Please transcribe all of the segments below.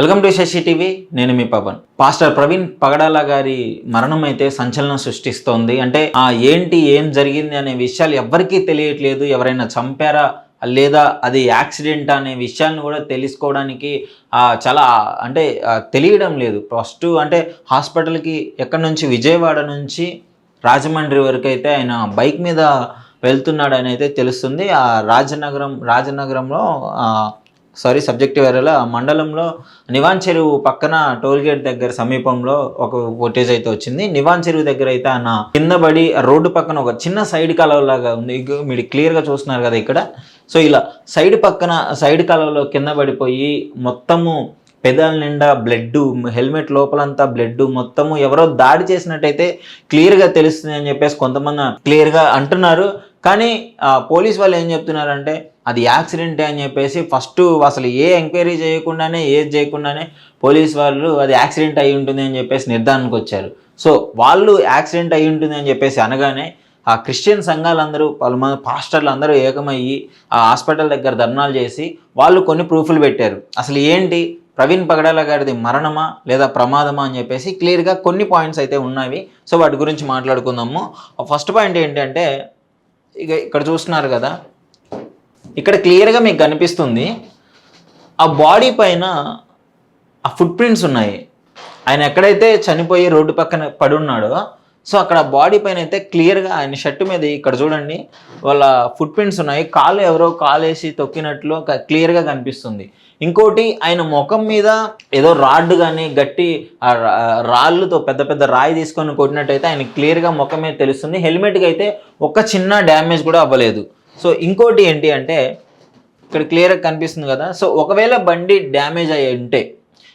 Welcome to Shashi TV నేను మీ Pavan. Pastor Praveen Pagadala గారి మరణం అయితే సంచలనం సృష్టిస్తోంది. అంటే ఆ ఏంటి ఏం జరిగింది అనే విషయాలు ఎవరికీ తెలియట్లేదు. ఎవరైనా చంపారా లేదా అది యాక్సిడెంట్ అనే విషయాన్ని కూడా తెలుసుకోవడానికి చాలా అంటే తెలియడం లేదు. ఫస్ట్ అంటే హాస్పిటల్కి ఎక్కడి నుంచి? విజయవాడ నుంచి రాజమండ్రి వరకు అయితే ఆయన బైక్ మీద వెళ్తున్నాడని అయితే తెలుస్తుంది. ఆ రాజనగరం రాజనగరంలో సారీ సబ్జెక్ట్ ఆ మండలంలో నివాన్ చెరువు పక్కన టోల్ గేట్ దగ్గర సమీపంలో ఒక ఫుటేజ్ అయితే వచ్చింది. నివాన్ చెరువు దగ్గర అయితే ఆయన కింద పడి రోడ్డు పక్కన ఒక చిన్న సైడ్ కాలువలాగా ఉంది. మీరు క్లియర్గా చూస్తున్నారు కదా ఇక్కడ. సో ఇలా సైడ్ పక్కన సైడ్ కాలువలో కింద పడిపోయి మొత్తము పెదాల నిండా బ్లడ్ హెల్మెట్ లోపలంతా బ్లడ్ మొత్తము ఎవరో దాడి చేసినట్టయితే క్లియర్గా తెలుస్తుంది అని చెప్పేసి కొంతమంది క్లియర్గా అంటున్నారు. కానీ పోలీస్ వాళ్ళు ఏం చెప్తున్నారంటే అది యాక్సిడెంటే అని చెప్పేసి ఫస్ట్ అసలు ఏ ఎంక్వైరీ చేయకుండానే ఏది చేయకుండానే పోలీస్ వాళ్ళు అది యాక్సిడెంట్ అయి ఉంటుంది అని చెప్పేసి నిర్ధారణకు వచ్చారు. సో వాళ్ళు యాక్సిడెంట్ అయి ఉంటుంది అని చెప్పేసి అనగానే ఆ క్రిస్టియన్ సంఘాలందరూ వాళ్ళ పాస్టర్లు అందరూ ఏకమయ్యి ఆ హాస్పిటల్ దగ్గర ధర్నాలు చేసి వాళ్ళు కొన్ని ప్రూఫ్లు పెట్టారు. అసలు ఏంటి? ప్రవీణ్ పగడాల గారిది మరణమా? లేదా ప్రమాదమా? అని చెప్పేసి క్లియర్గా కొన్ని పాయింట్స్ అయితే ఉన్నవి. సో వాటి గురించి మాట్లాడుకుందాము. ఫస్ట్ పాయింట్ ఏంటంటే ఇక ఇక్కడ చూస్తున్నారు కదా. ఇక్కడ క్లియర్గా మీకు కనిపిస్తుంది. ఆ బాడీ పైన ఆ ఫుట్ ప్రింట్స్ ఉన్నాయి. ఆయన ఎక్కడైతే చనిపోయి రోడ్డు పక్కన పడి ఉన్నాడో సో అక్కడ బాడీ పైన అయితే క్లియర్గా ఆయన షర్ట్ మీద ఇక్కడ చూడండి వాళ్ళ ఫుట్ ప్రింట్స్ ఉన్నాయి. కాలు ఎవరో కాలు వేసి తొక్కినట్లు క్లియర్గా కనిపిస్తుంది. ఇంకోటి ఆయన ముఖం మీద ఏదో రాడ్ కానీ గట్టి ఆ రా- రాళ్ళతో పెద్ద పెద్ద రాయి తీసుకొని కొట్టినట్టయితే ఆయన క్లియర్గా ముఖం మీద తెలుస్తుంది. హెల్మెట్కి అయితే ఒక్క చిన్న డ్యామేజ్ కూడా అవ్వలేదు. సో ఇంకోటి ఏంటి అంటే ఇక్కడ క్లియర్గా కనిపిస్తుంది కదా. సో ఒకవేళ బండి డ్యామేజ్ అయ్యి ఉంటే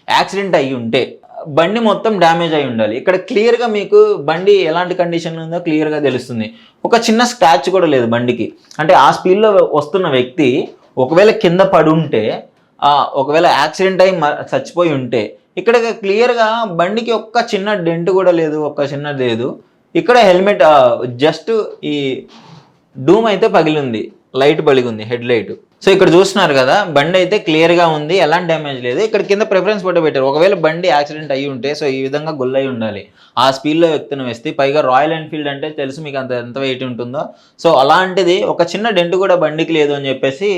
యాక్సిడెంట్ అయ్యి ఉంటే బండి మొత్తం డ్యామేజ్ అయి ఉండాలి. ఇక్కడ క్లియర్గా మీకు బండి ఎలాంటి కండిషన్ ఉందో క్లియర్గా తెలుస్తుంది. ఒక చిన్న స్క్రాచ్ కూడా లేదు బండికి. అంటే ఆ స్పీడ్లో వస్తున్న వ్యక్తి ఒకవేళ కింద పడి ఉంటే ఒకవేళ యాక్సిడెంట్ అయి మ- చచ్చిపోయి ఉంటే ఇక్కడ క్లియర్గా బండికి ఒక్క చిన్న డెంట్ కూడా లేదు ఒక్క చిన్న లేదు. ఇక్కడ హెల్మెట్ జస్ట్ ఈ డూమ్ అయితే పగిలింది లైట్ పగిలింది హెడ్ లైట్. సో ఇక్కడ చూస్తున్నారు కదా బండి అయితే క్లియర్గా ఉంది ఎలాంటి డ్యామేజ్ లేదు. ఇక్కడ కింద ప్రిఫరెన్స్ ఫోటో పెట్టారు. ఒకవేళ బండి యాక్సిడెంట్ అయ్యి ఉంటే సో ఈ విధంగా గుల్లయి ఉండాలి. ఆ స్పీడ్లో వ్యక్తిని వేస్తే పైగా రాయల్ ఎన్ఫీల్డ్ అంటే తెలుసు మీకు అంత ఎంత వెయిట్ ఉంటుందో. సో అలాంటిది ఒక చిన్న డెంట్ కూడా బండికి లేదు అని చెప్పేసి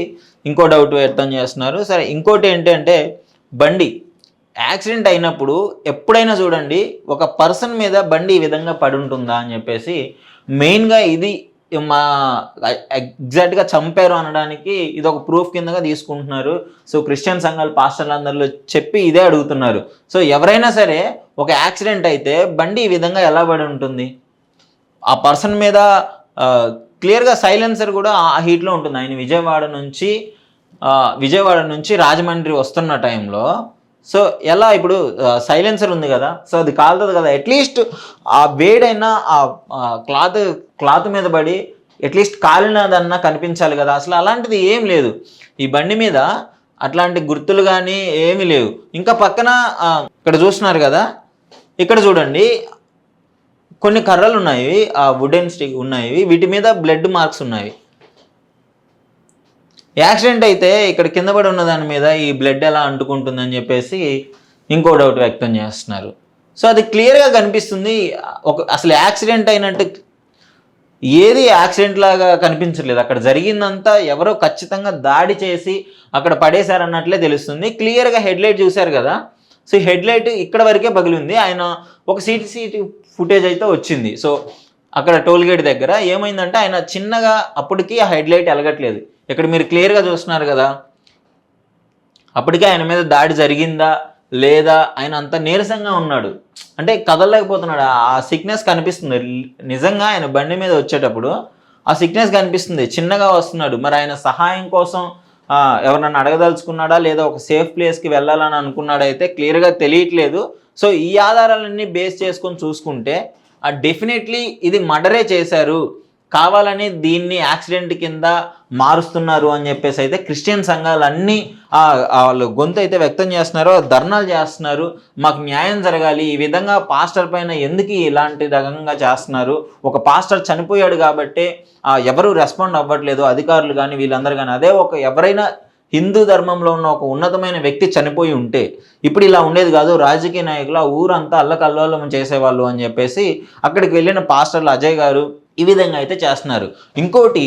ఇంకో డౌట్ వ్యక్తం చేస్తున్నారు. సరే ఇంకోటి ఏంటంటే బండి యాక్సిడెంట్ అయినప్పుడు ఎప్పుడైనా చూడండి ఒక పర్సన్ మీద బండి ఈ విధంగా పడి ఉంటుందా అని చెప్పేసి మెయిన్గా ఇది మా ఎగ్జాక్ట్గా చంపారు అనడానికి ఇది ఒక ప్రూఫ్ కిందగా తీసుకుంటున్నారు. సో క్రిస్టియన్ సంఘాలు పాస్టర్లు అందరిలో చెప్పి ఇదే అడుగుతున్నారు. సో ఎవరైనా సరే ఒక యాక్సిడెంట్ అయితే బండి ఈ విధంగా ఎలా పడి ఉంటుంది? ఆ పర్సన్ మీద క్లియర్గా సైలెన్సర్ కూడా ఆ హీట్లో ఉంటుంది. ఆయన విజయవాడ నుంచి విజయవాడ నుంచి రాజమండ్రి వస్తున్న టైంలో సో ఎలా ఇప్పుడు సైలెన్సర్ ఉంది కదా సో అది కాలుతుంది కదా. అట్లీస్ట్ ఆ వేడైనా ఆ క్లాత్ క్లాత్ మీద పడి అట్లీస్ట్ కాలినదన్నా కనిపించాలి కదా. అసలు అలాంటిది ఏం లేదు. ఈ బండి మీద అట్లాంటి గుర్తులు కానీ ఏమీ లేవు. ఇంకా పక్కన ఇక్కడ చూస్తున్నారు కదా. ఇక్కడ చూడండి కొన్ని కర్రలు ఉన్నాయి. ఆ వుడెన్ స్టిక్ ఉన్నాయి. వీటి మీద బ్లడ్ మార్క్స్ ఉన్నాయి. యాక్సిడెంట్ అయితే ఇక్కడ కింద పడి ఉన్న దాని మీద ఈ బ్లడ్ ఎలా అంటుకుంటుందని చెప్పేసి ఇంకో డౌట్ వ్యక్తం చేస్తున్నారు. సో అది క్లియర్గా కనిపిస్తుంది. ఒక అసలు యాక్సిడెంట్ అయినట్టు ఏది యాక్సిడెంట్ లాగా కనిపించలేదు అక్కడ జరిగిందంతా ఎవరో ఖచ్చితంగా దాడి చేసి అక్కడ పడేశారన్నట్లే తెలుస్తుంది. క్లియర్గా హెడ్లైట్ చూశారు కదా. సో హెడ్లైట్ ఇక్కడ వరకే పగిలింది. ఆయన ఒక సీటీ సీటీ ఫుటేజ్ అయితే వచ్చింది. సో అక్కడ టోల్గేట్ దగ్గర ఏమైందంటే ఆయన చిన్నగా అప్పటికి ఆ హెడ్లైట్ ఎలగట్లేదు ఇక్కడ మీరు క్లియర్గా చూస్తున్నారు కదా. అప్పటికే ఆయన మీద దాడి జరిగిందా లేదా ఆయన అంత నీరసంగా ఉన్నాడు. అంటే కదలలేకపోతున్నాడు. ఆ సిక్నెస్ కనిపిస్తుంది. నిజంగా ఆయన బండి మీద వచ్చేటప్పుడు ఆ సిక్నెస్ కనిపిస్తుంది. చిన్నగా వస్తున్నాడు. మరి ఆయన సహాయం కోసం ఎవరన్నా అడగదలుచుకున్నాడా లేదా ఒక సేఫ్ ప్లేస్కి వెళ్ళాలని అనుకున్నాడైతే క్లియర్గా తెలియట్లేదు. సో ఈ ఆధారాలన్నీ బేస్ చేసుకొని చూసుకుంటే డెఫినెట్లీ ఇది మర్డరే చేశారు. కావాలని దీన్ని యాక్సిడెంట్ కింద మారుస్తున్నారు అని చెప్పేసి అయితే క్రిస్టియన్ సంఘాలు అన్నీ వాళ్ళు గొంతు అయితే వ్యక్తం చేస్తున్నారు ధర్నాలు చేస్తున్నారు. మాకు న్యాయం జరగాలి. ఈ విధంగా పాస్టర్ పైన ఎందుకు ఇలాంటి రకంగా చేస్తున్నారు? ఒక పాస్టర్ చనిపోయాడు కాబట్టి ఎవరు రెస్పాండ్ అవ్వట్లేదు. అధికారులు కానీ వీళ్ళందరూ కానీ అదే ఒక ఎవరైనా హిందూ ధర్మంలో ఉన్న ఒక ఉన్నతమైన వ్యక్తి చనిపోయి ఉంటే ఇప్పుడు ఇలా ఉండేది కాదు. రాజకీయ నాయకులు ఆ ఊరంతా అల్లకల్లోలం చేసేవాళ్ళు అని చెప్పేసి అక్కడికి వెళ్ళిన పాస్టర్లు అజయ్ గారు ఈ విధంగా అయితే చేస్తున్నారు. ఇంకోటి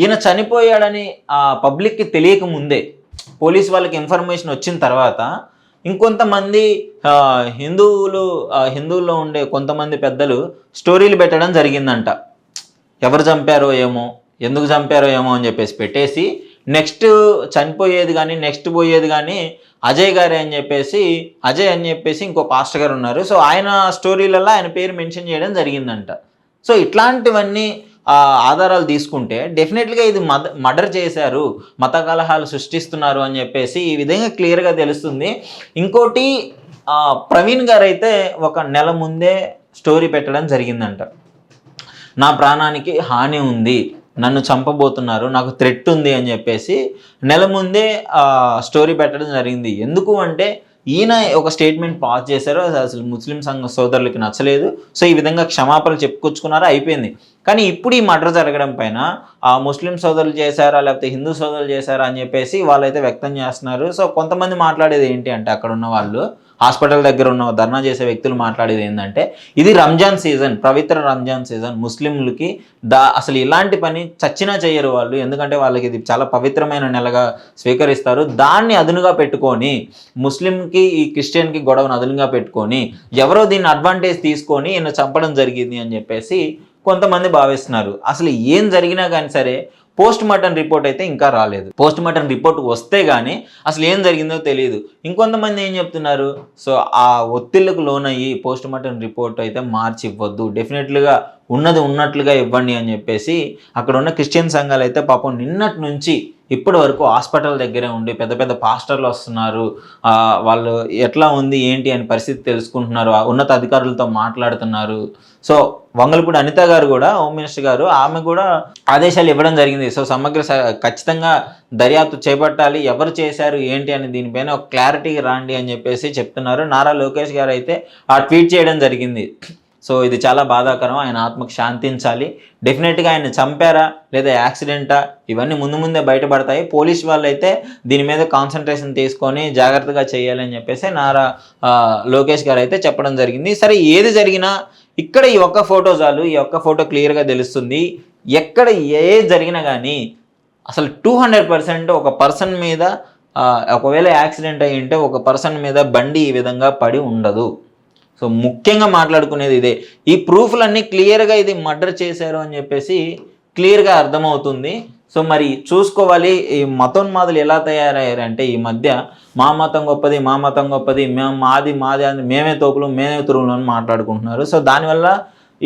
ఈయన చనిపోయాడని ఆ పబ్లిక్కి తెలియక ముందే పోలీస్ వాళ్ళకి ఇన్ఫర్మేషన్ వచ్చిన తర్వాత ఇంకొంతమంది హిందువులు హిందువుల్లో ఉండే కొంతమంది పెద్దలు స్టోరీలు పెట్టడం జరిగిందంట. ఎవరు చంపారో ఏమో ఎందుకు చంపారో ఏమో అని చెప్పేసి పెట్టేసి నెక్స్ట్ చనిపోయేది కానీ నెక్స్ట్ పోయేది కానీ అజయ్ గారే అని చెప్పేసి అజయ్ అని చెప్పేసి ఇంకో పాస్టర్ గారు ఉన్నారు. సో ఆయన స్టోరీలలో ఆయన పేరు మెన్షన్ చేయడం జరిగిందంట. సో ఇట్లాంటివన్నీ ఆధారాలు తీసుకుంటే డెఫినెట్గా ఇది మద మర్డర్ చేశారు మత కలహాలు సృష్టిస్తున్నారు అని చెప్పేసి ఈ విధంగా క్లియర్గా తెలుస్తుంది. ఇంకోటి ప్రవీణ్ గారు అయితే ఒక నెల ముందే స్టోరీ పెట్టడం జరిగిందంట. నా ప్రాణానికి హాని ఉంది నన్ను చంపబోతున్నారు నాకు థ్రెట్ ఉంది అని చెప్పేసి నెల ముందే స్టోరీ పెట్టడం జరిగింది. ఎందుకు అంటే ఈయన ఒక స్టేట్మెంట్ పాస్ చేశారు. అసలు ముస్లిం సంఘ సోదరులకి నచ్చలేదు. సో ఈ విధంగా క్షమాపణలు చెప్పుకొచ్చుకున్నారు? అయిపోయింది. కానీ ఇప్పుడు ఈ మర్డర్ జరగడం పైన ఆ ముస్లిం సోదరులు చేశారా? లేకపోతే హిందూ సోదరులు చేశారా? అని చెప్పేసి వాళ్ళైతే వ్యక్తం చేస్తున్నారు. సో కొంతమంది మాట్లాడేది ఏంటి అంటే అక్కడ ఉన్న వాళ్ళు హాస్పిటల్ దగ్గర ఉన్న ధర్నా చేసే వ్యక్తులు మాట్లాడేది ఏంటంటే ఇది రంజాన్ సీజన్ పవిత్ర రంజాన్ సీజన్ ముస్లింలకి దా అసలు ఇలాంటి పని చచ్చినా చేయరు వాళ్ళు. ఎందుకంటే వాళ్ళకి ఇది చాలా పవిత్రమైన నెలగా స్వీకరిస్తారు. దాన్ని అదునుగా పెట్టుకొని ముస్లింకి ఈ క్రిస్టియన్కి గొడవను అదునుగా పెట్టుకొని ఎవరో దీన్ని అడ్వాంటేజ్ తీసుకొని ఈయన చంపడం జరిగింది అని చెప్పేసి కొంతమంది భావిస్తున్నారు. అసలు ఏం జరిగినా కానీ సరే పోస్ట్ మార్టం రిపోర్ట్ అయితే ఇంకా రాలేదు. పోస్ట్ మార్టం రిపోర్ట్ వస్తే కానీ అసలు ఏం జరిగిందో తెలియదు. ఇంకొంతమంది ఏం చెప్తున్నారు? సో ఆ ఒత్తిళ్ళకు లోనయ్యి పోస్ట్ మార్టం రిపోర్ట్ అయితే మార్చి ఇవ్వద్దు. డెఫినెట్లుగా ఉన్నది ఉన్నట్లుగా ఇవ్వండి అని చెప్పేసి అక్కడ ఉన్న క్రిస్టియన్ సంఘాలు అయితే పాపం నిన్నటి నుంచి ఇప్పటి వరకు హాస్పిటల్ దగ్గరే ఉండి పెద్ద పెద్ద పాస్టర్లు వస్తున్నారు. వాళ్ళు ఎట్లా ఉంది ఏంటి అని పరిస్థితి తెలుసుకుంటున్నారు. ఉన్నత అధికారులతో మాట్లాడుతున్నారు. సో వంగలపూడి అనిత గారు కూడా హోమ్ మినిస్టర్ గారు ఆమె కూడా ఆదేశాలు ఇవ్వడం జరిగింది. సో సమగ్ర స- ఖచ్చితంగా దర్యాప్తు చేపట్టాలి. ఎవరు చేశారు ఏంటి అని దీనిపైన ఒక క్లారిటీ రాండి అని చెప్పేసి చెప్తున్నారు. నారా లోకేష్ గారు అయితే ఆ ట్వీట్ చేయడం జరిగింది. సో ఇది చాలా బాధాకరం. ఆయన ఆత్మకు శాంతించాలి. డెఫినెట్గా ఆయన చంపారా లేదా యాక్సిడెంటా? ఇవన్నీ ముందు ముందే బయటపడతాయి. పోలీస్ వాళ్ళు అయితే దీని మీద కాన్సన్ట్రేషన్ తీసుకొని జాగ్రత్తగా చేయాలని చెప్పేసి నారా లోకేష్ గారు అయితే చెప్పడం జరిగింది. సరే ఏది జరిగినా ఇక్కడ ఈ ఒక్క ఫోటో చాలు. ఈ ఒక్క ఫోటో క్లియర్గా తెలుస్తుంది. ఎక్కడ ఏ జరిగినా కానీ అసలు టూ హండ్రెడ్ పర్సెంట్ ఒక పర్సన్ మీద ఒకవేళ యాక్సిడెంట్ అయ్యి ఉంటే ఒక పర్సన్ మీద బండి ఈ విధంగా పడి ఉండదు. సో ముఖ్యంగా మాట్లాడుకునేది ఇదే. ఈ ప్రూఫ్లన్నీ క్లియర్గా ఇది మర్డర్ చేశారు అని చెప్పేసి క్లియర్గా అర్థమవుతుంది. సో మరి చూసుకోవాలి ఈ మతోన్మాదులు ఎలా తయారయ్యారంటే ఈ మధ్య మా మతం గొప్పది మా మతం గొప్పది మేము మాది మాది అని మేమే తోపులు మేమే తురుములు అని మాట్లాడుకుంటున్నారు. సో దానివల్ల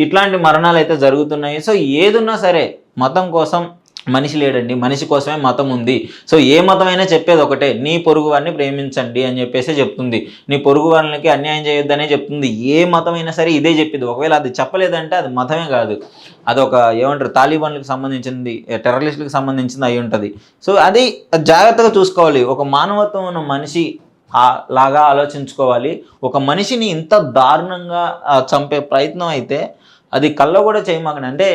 ఇట్లాంటి మరణాలు అయితే జరుగుతున్నాయి. సో ఏదున్నా సరే మతం కోసం మనిషి లేడండి మనిషి కోసమే మతం ఉంది. సో ఏ మతమైనా చెప్పేది ఒకటే నీ పొరుగు వారిని ప్రేమించండి అని చెప్పేసి చెప్తుంది. నీ పొరుగు వారికి అన్యాయం చేయొద్దనే చెప్తుంది. ఏ మతమైనా సరే ఇదే చెప్పింది. ఒకవేళ అది చెప్పలేదంటే అది మతమే కాదు. అదొక ఏమంటారు తాలిబాన్లకు సంబంధించింది టెర్రరిస్టులకు సంబంధించింది అయి ఉంటుంది. సో అది జాగ్రత్తగా చూసుకోవాలి. ఒక మానవత్వం ఉన్న మనిషి లాగా ఆలోచించుకోవాలి. ఒక మనిషిని ఇంత దారుణంగా చంపే ప్రయత్నం అయితే అది కళ్ళ కూడా చేయమాకండి. అంటే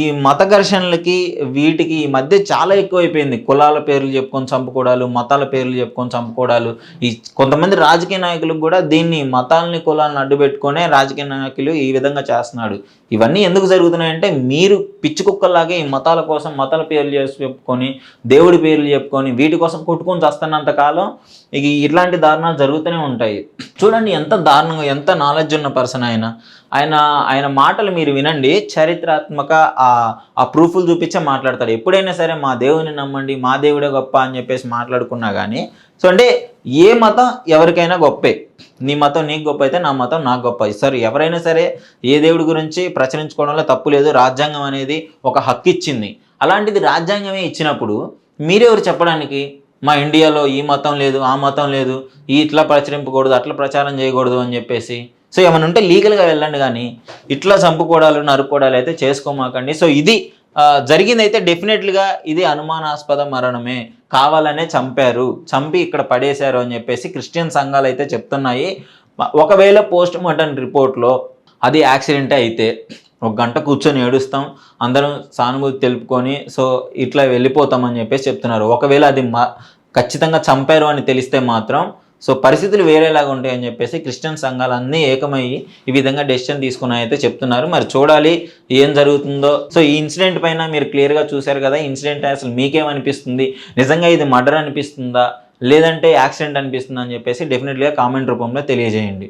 ఈ మత ఘర్షణలకి వీటికి ఈ మధ్య చాలా ఎక్కువైపోయింది. కులాల పేర్లు చెప్పుకొని చంపుకోవడాలు మతాల పేర్లు చెప్పుకొని చంపుకోవడాలు. ఈ కొంతమంది రాజకీయ నాయకులకు కూడా దీన్ని మతాలని కులాలను అడ్డుపెట్టుకునే రాజకీయ నాయకులు ఈ విధంగా చేస్తున్నాడు. ఇవన్నీ ఎందుకు జరుగుతున్నాయంటే మీరు పిచ్చి కుక్కల్లాగే ఈ మతాల కోసం మతాల పేర్లు చేసి చెప్పుకొని దేవుడి పేర్లు చెప్పుకొని వీటి కోసం కొట్టుకొని చస్తున్నంత కాలం ఇక ఇట్లాంటి దారుణాలు జరుగుతూనే ఉంటాయి. చూడండి ఎంత దారుణంగా ఎంత నాలెడ్జ్ ఉన్న పర్సన్ ఆయన. ఆయన ఆయన మాటలు మీరు వినండి చరిత్రాత్మక ఆ ఆ ప్రూఫ్లు చూపించే మాట్లాడతాడు. ఎప్పుడైనా సరే మా దేవుని నమ్మండి మా దేవుడే గొప్ప అని చెప్పేసి మాట్లాడుకున్నా కానీ సో అంటే ఏ మతం ఎవరికైనా గొప్పే. నీ మతం నీకు గొప్ప అయితే నా మతం నాకు గొప్ప. సరే ఎవరైనా సరే ఏ దేవుడి గురించి ప్రచురించుకోవడంలో తప్పు లేదు. రాజ్యాంగం అనేది ఒక హక్కు ఇచ్చింది. అలాంటిది రాజ్యాంగమే ఇచ్చినప్పుడు మీరెవరు చెప్పడానికి? మా ఇండియాలో ఈ మతం లేదు ఆ మతం లేదు ఈ ఇట్లా ప్రచురింపకూడదు అట్లా ప్రచారం చేయకూడదు అని చెప్పేసి. సో ఏమైనా ఉంటే లీగల్గా వెళ్ళండి కానీ ఇట్లా చంపుకోవడాలు నరుక్కోవడాలు అయితే చేసుకోమాకండి. సో ఇది జరిగిందైతే డెఫినెట్లుగా ఇది అనుమానాస్పద మరణమే. కావాలనే చంపారు చంపి ఇక్కడ పడేశారు అని చెప్పేసి క్రిస్టియన్ సంఘాలు అయితే చెప్తున్నాయి. ఒకవేళ పోస్ట్ మార్టం రిపోర్ట్లో అది యాక్సిడెంటే అయితే ఒక గంట కూర్చొని ఏడుస్తాం అందరం సానుభూతి తెలుపుకొని సో ఇట్లా వెళ్ళిపోతామని చెప్పేసి చెప్తున్నారు. ఒకవేళ అది మ ఖచ్చితంగా చంపారు అని తెలిస్తే మాత్రం సో పరిస్థితులు వేరేలాగా ఉంటాయని చెప్పేసి క్రిస్టియన్ సంఘాలు అన్నీ ఏకమయ్యి ఈ విధంగా డెసిషన్ తీసుకున్నాయి అయితే చెప్తున్నారు. మరి చూడాలి ఏం జరుగుతుందో. సో ఈ ఇన్సిడెంట్ పైన మీరు క్లియర్గా చూశారు కదా ఇన్సిడెంట్ అసలు మీకేమనిపిస్తుంది? నిజంగా ఇది మర్డర్ అనిపిస్తుందా? లేదంటే యాక్సిడెంట్ అనిపిస్తుందా అని చెప్పేసి డెఫినెట్గా కామెంట్ రూపంలో తెలియజేయండి.